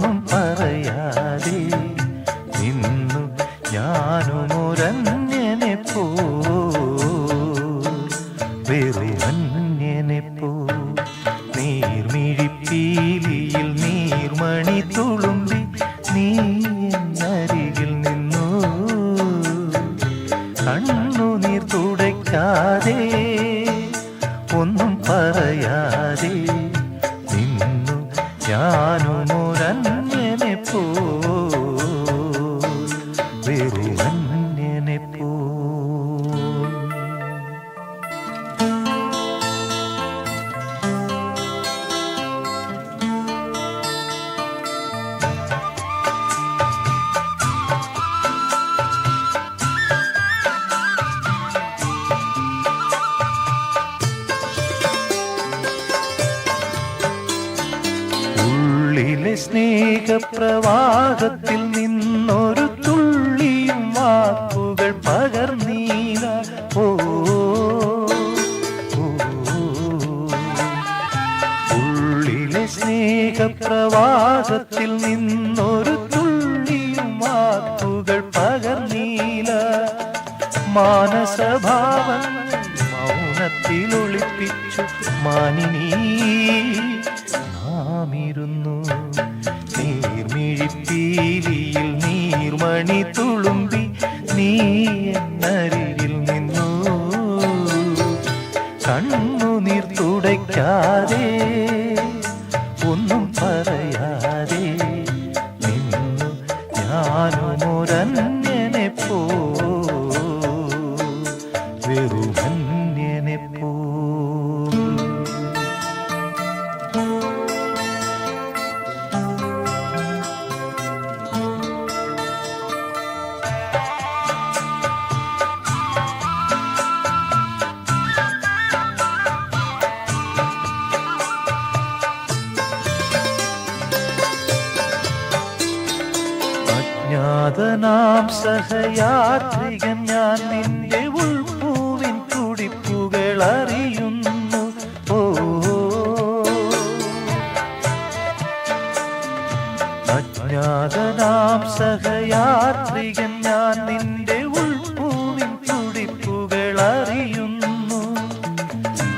ഒന്നും പറയാതെ നിന്നു ഞാനുമുരന്യനെ പോ. വെറു അന്യനെ പോ. നീർമിഴിപ്പീലിയിൽ നീർമണി തുളുമ്പി നീ എന്നരികിൽ നിന്നു. കണ്ണു നീർ തുടയ്ക്കാതെ ഒന്നും പറയാതെ നിന്നു ഞാനും ഉള്ളിലെ സ്നേഹപ്രവാഹത്തിൽ നിന്നൊരു തുള്ളിയും വാക്കുകൾ പകർന്നീല ഓ ഉള്ളിലെ സ്നേഹപ്രവാഹത്തിൽ നിന്നൊരു തുള്ളിയും വാക്കുകൾ പകർന്നീല മാനസഭാവം മൗനത്തിൽ ഒളിപ്പിച്ചു മാനിനീ നാമിരുന്നു. നീർമിഴിപ്പീലിയിൽ നീർമണി തുളുമ്പി നീ എന്നരികിൽ നിന്നു. കണ്ണുനീർ തുടയ്ക്കാതെ അജ്ഞാതനാം സഹയാത്രികൻ ഞാൻ നിന്റെ ഉൾപ്പൂവിൻ തുടിപ്പുകൾ അറിയുന്നു ഓ അജ്ഞാതനാം സഹയാത്രികൻ ഞാൻ നിന്റെ ഉൾപ്പൂവിൻ തുടിപ്പുകൾ അറിയുന്നു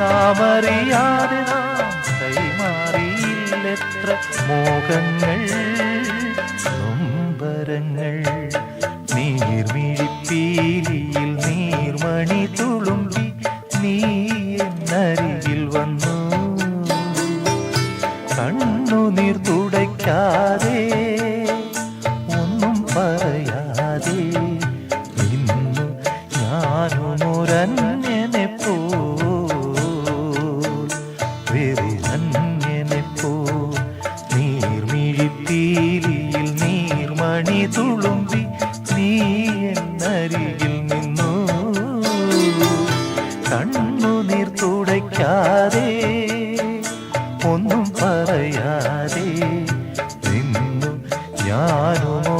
നാം അറിയാതെ നാം കൈമാറിയില്ലെത്ര മോഹങ്ങൾ. നൊമ്പരങ്ങൾ നീർമിഴിപ്പീലിയിൽ നീർമണി തുളുമ്പി നീ എന്നരികിൽ നീർമണി തുളുമ്പി നീ എന്നരികിൽ നിന്നു. കണ്ണുനീർ തുടയ്ക്കാതെ ഒന്നും പറയാതെ നിന്നു. ഞാനും പോ